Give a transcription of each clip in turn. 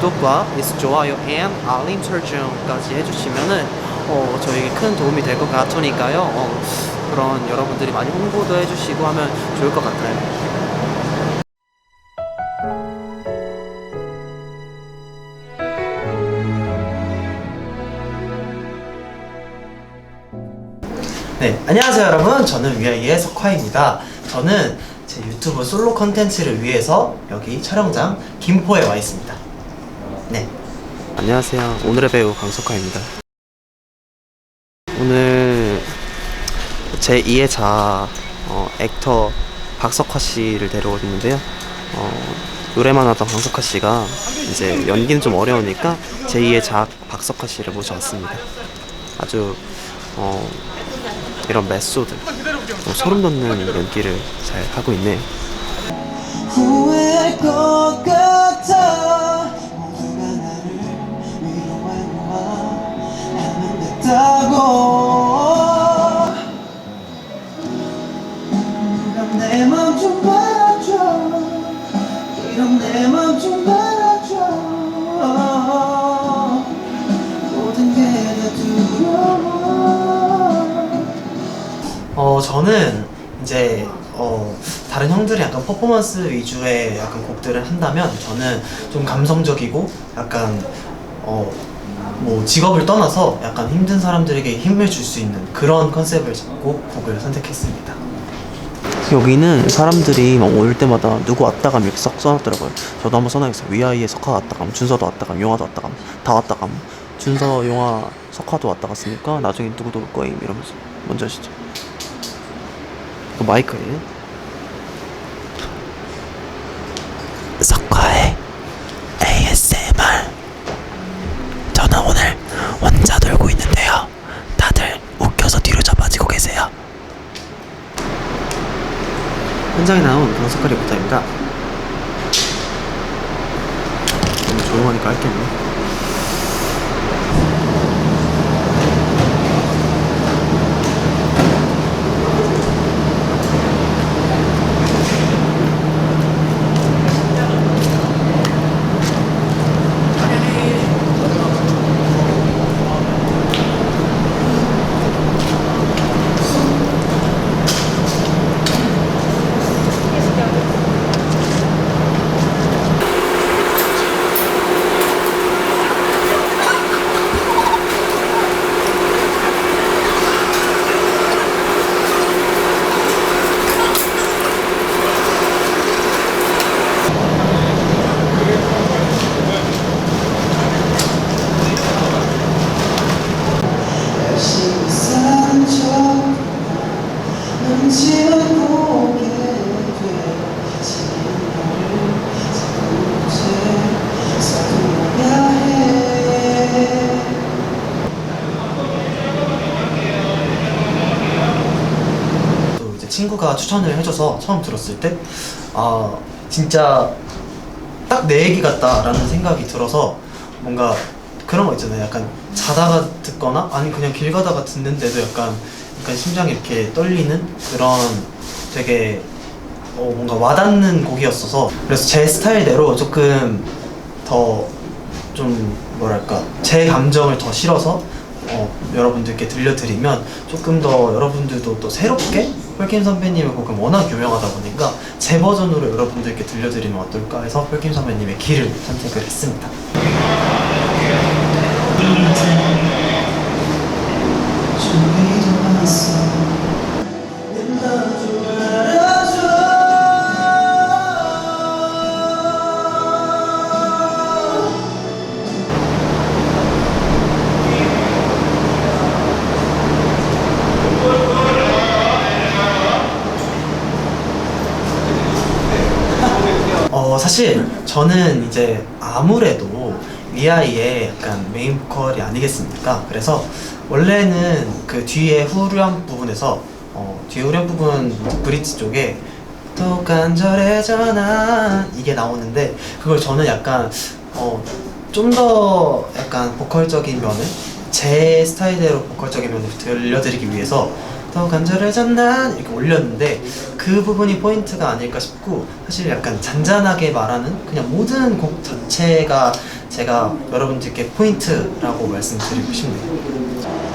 구독과 좋아요 and 알림 설정까지 해주시면은 어, 저에게 큰 도움이 될 것 같으니까요. 어, 그런 여러분들이 많이 홍보도 해주시고 하면 좋을 것 같아요. 네, 안녕하세요 여러분. 저는 위아이의 석화입니다. 저는 제 유튜브 솔로 컨텐츠를 위해서 여기 촬영장 김포에 와 있습니다. 네. 안녕하세요. 오늘의 배우 강석화입니다. 오늘 제 2의 자 어, 액터 박석화 씨를 데려오는데요. 어, 노래만 하던 강석화 씨가 이제 연기는 좀 어려우니까 제 2의 자 박석화 씨를 모셔왔습니다. 아주 어, 이런 메소드 어, 소름 돋는 연기를 잘 하고 있네요. 후회할 것 같아 어 저는 이제 어 다른 형들이 약간 퍼포먼스 위주의 약간 곡들을 한다면 저는 좀 감성적이고 약간 어 뭐 직업을 떠나서 약간 힘든 사람들에게 힘을 줄 수 있는 그런 컨셉을 잡고 곡을 선택했습니다. 여기는 사람들이 막올 때마다 누구 왔다 가면 이렇게 썩 써놨더라고요. 저도 한번 써놔야겠어요. 위아이의 석화 왔다 가면 준서도 왔다 가면 용화도 왔다 가면 다 왔다 가면 준서, 용화, 석화도 왔다 갔으니까 나중에 누구도 올 거임 이러면서 뭔지 아시죠? 그 마이크예요? 석화의 ASMR 저는 오늘 혼자 놀고 있는데요. 다들 웃겨서 뒤로 잡아지고 계세요. 현장에 나온 강석하리 부타입니다. 너무 조용하니까 할게요 열심히 사는 척 눈치만 보게 돼 지금 너를 자꾸 이제 서둘러야 해 또 이제 친구가 추천을 해줘서 처음 들었을 때, 아, 진짜 딱 내 얘기 같다라는 생각이 들어서 뭔가 그런 거 있잖아요. 약간 자다가 듣거나 아니 그냥 길 가다가 듣는데도 약간, 약간 심장이 이렇게 떨리는 그런 되게 어, 뭔가 와닿는 곡이었어서 그래서 제 스타일대로 조금 더 좀 뭐랄까 제 감정을 더 실어서 어, 여러분들께 들려드리면 조금 더 여러분들도 또 새롭게 폴킴 선배님의 곡은 워낙 유명하다 보니까 제 버전으로 여러분들께 들려드리면 어떨까 해서 폴킴 선배님의 길을 선택을 했습니다. 사실 저는 이제 아무래도 위아이의 약간 메인 보컬이 아니겠습니까? 그래서 원래는 그 뒤에 후렴 부분에서 어, 뒤에 후렴 부분 브릿지 쪽에 또 간절해져 난 이게 나오는데 그걸 저는 약간 어, 좀 더 약간 보컬적인 면을 제 스타일대로 보컬적인 면을 들려드리기 위해서 더 간절해져 난 이렇게 올렸는데 그 부분이 포인트가 아닐까 싶고 사실 약간 잔잔하게 말하는 그냥 모든 곡 자체가 제가 여러분들께 포인트라고 말씀드리고 싶네요.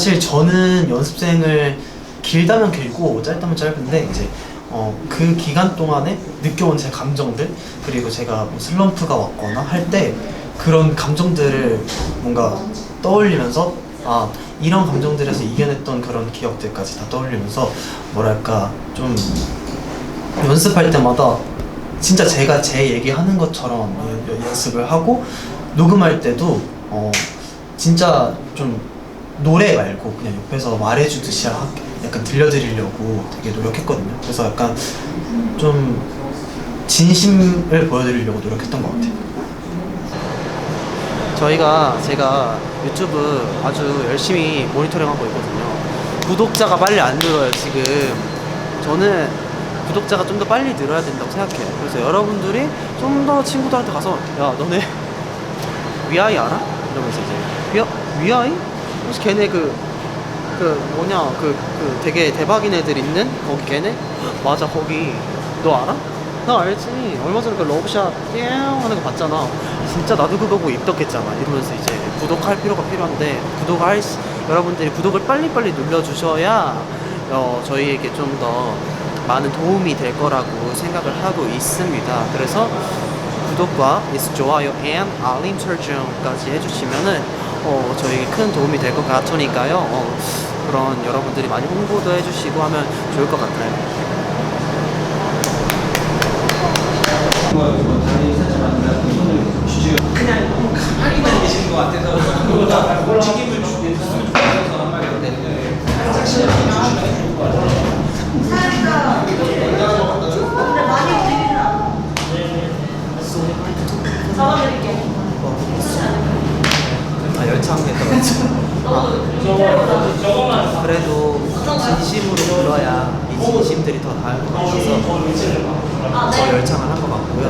사실 저는 연습생을 길다면 길고 짧다면 짧은데 이제 어, 그 기간 동안에 느껴온 제 감정들 그리고 제가 뭐 슬럼프가 왔거나 할 때 그런 감정들을 뭔가 떠올리면서 아 이런 감정들에서 이겨냈던 그런 기억들까지 다 떠올리면서 뭐랄까 좀 연습할 때마다 진짜 제가 제 얘기하는 것처럼 연- 연습을 하고 녹음할 때도 어 진짜 좀 노래 말고 그냥 옆에서 말해주듯이 하- 약간 들려드리려고 되게 노력했거든요. 그래서 약간 좀 진심을 보여드리려고 노력했던 것 같아요. 저희가 제가 유튜브 아주 열심히 모니터링하고 있거든요. 구독자가 빨리 안 늘어요 지금. 저는 구독자가 좀 더 빨리 늘어야 된다고 생각해요. 그래서 여러분들이 좀 더 친구들한테 가서 야 너네 위아이 알아? 이러면서 이제 위아 위아이? 혹시 걔네 그 그 뭐냐 그, 그 되게 대박인 애들 있는? 거기 걔네? 맞아 거기. 너 알아? 나 알지. 얼마 전에 그 러브샷 띵 하는 거 봤잖아. 진짜 나도 그거 보고 입덕했잖아. 이러면서 이제 구독할 필요가 필요한데 구독할 수- 여러분들이 구독을 빨리빨리 눌러주셔야 어, 저희에게 좀 더 많은 도움이 될 거라고 생각을 하고 있습니다. 그래서 구독과 좋아요 and 알림 설정까지 해주시면은 어, 저에게 큰 도움이 될 것 같으니까요. 어, 그런 여러분들이 많이 홍보도 해주시고 하면 좋을 것 같아요. 그냥 가만히만 계시는 것 같아서 움직임을 주는 한 말인데 살짝 시간을 주시면 좋을 것 같아요. 아, 열창됐더라고요. 그래도 진심으로 불러야 이 진심들이 더 나을 것 같아서 더 열창을 한 것 같고요.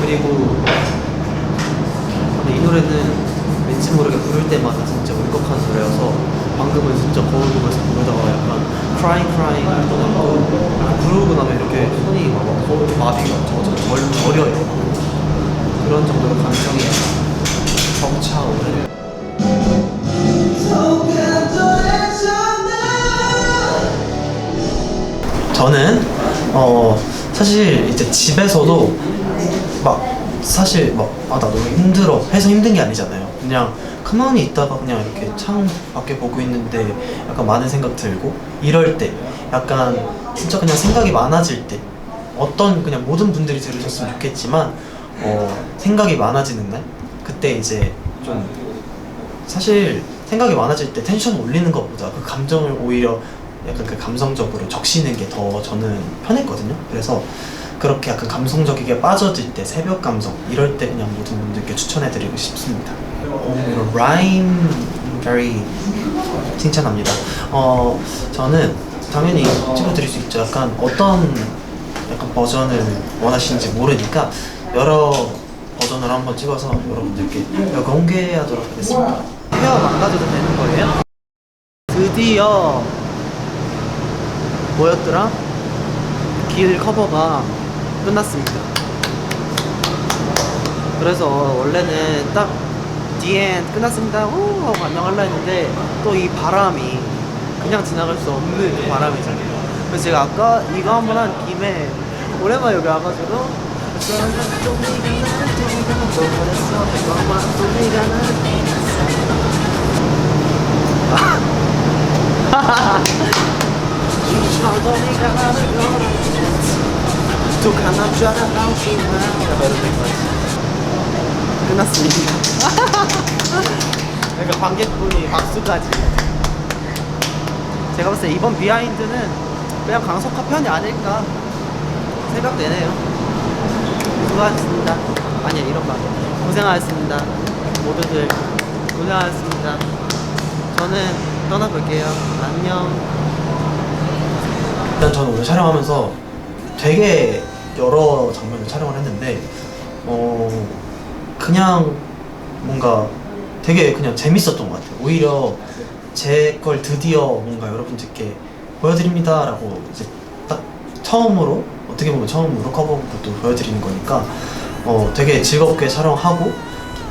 그리고 근데 이 노래는 왠지 모르게 부를 때마다 진짜 울컥한 노래여서 방금은 진짜 거울 보면서 부르다가 약간 crying crying 할 뻔했고 부르고 나면 이렇게 손이 막 마비가 저, 저, 절, 저려요. 그런 정도로 감정이 벅차오르는 어 사실 이제 집에서도 막 사실 막 아 나 너무 힘들어. 해서 힘든 게 아니잖아요. 그냥 가만히 있다가 그냥 이렇게 창 밖에 보고 있는데 약간 많은 생각 들고 이럴 때 약간 진짜 그냥 생각이 많아질 때 어떤 그냥 모든 분들이 들으셨으면 좋겠지만 어 생각이 많아지는 날? 그때 이제 좀 사실 생각이 많아질 때 텐션 올리는 것보다 그 감정을 오히려 약간 그 감성적으로 적시는 게 더 저는 편했거든요. 그래서 그렇게 약간 감성적이게 빠져들 때 새벽 감성 이럴 때 그냥 모든 분들께 추천해드리고 싶습니다. 어, 라임 very 칭찬합니다. 어 저는 당연히 찍어드릴 수 있죠. 약간 어떤 약간 버전을 원하시는지 모르니까 여러 버전을 한번 찍어서 여러분들께 공개하도록 하겠습니다. 헤어 망가져도 되는 거예요? 드디어 뭐였더라? 길 커버가 끝났습니다. 그래서 원래는 딱 디엔 끝났습니다. 오 하고 안녕할라 했는데 또 이 바람이 그냥 지나갈 수 없는 그 바람이잖아요. 그래서 제가 아까 이거 한 번 한 김에 오랜만에 여기 와가지고 끝났습니다. 그러니까 관객분이 박수까지. 제가 봤을 때 이번 비하인드는 그냥 강석화 편이 아닐까 생각되네요. 수고하셨습니다. 아니 이런 말. 고생하셨습니다. 모두들 고생하셨습니다. 저는 떠나볼게요. 안녕. 일단 저는 오늘 촬영하면서 되게 여러 장면을 촬영을 했는데 어 그냥 뭔가 되게 그냥 재밌었던 것 같아요. 오히려 제 걸 드디어 뭔가 여러분들께 보여드립니다라고 이제 딱 처음으로 어떻게 보면 처음으로 커버부터 보여드리는 거니까 어 되게 즐겁게 촬영하고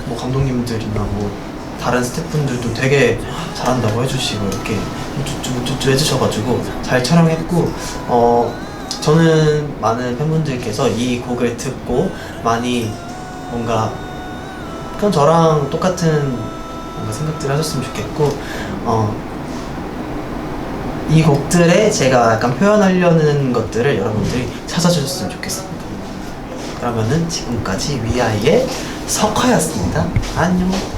뭐 감독님들이나 뭐 다른 스태프분들도 되게 잘한다고 해주시고 이렇게 쭈쭈쭈쭈 해주셔가지고 잘 촬영했고 어 저는 많은 팬분들께서 이 곡을 듣고 많이 뭔가 그냥 저랑 똑같은 뭔가 생각들 하셨으면 좋겠고 어, 이 곡들에 제가 약간 표현하려는 것들을 여러분들이 찾아주셨으면 좋겠습니다. 그러면은 지금까지 위아이의 석화였습니다. 안녕.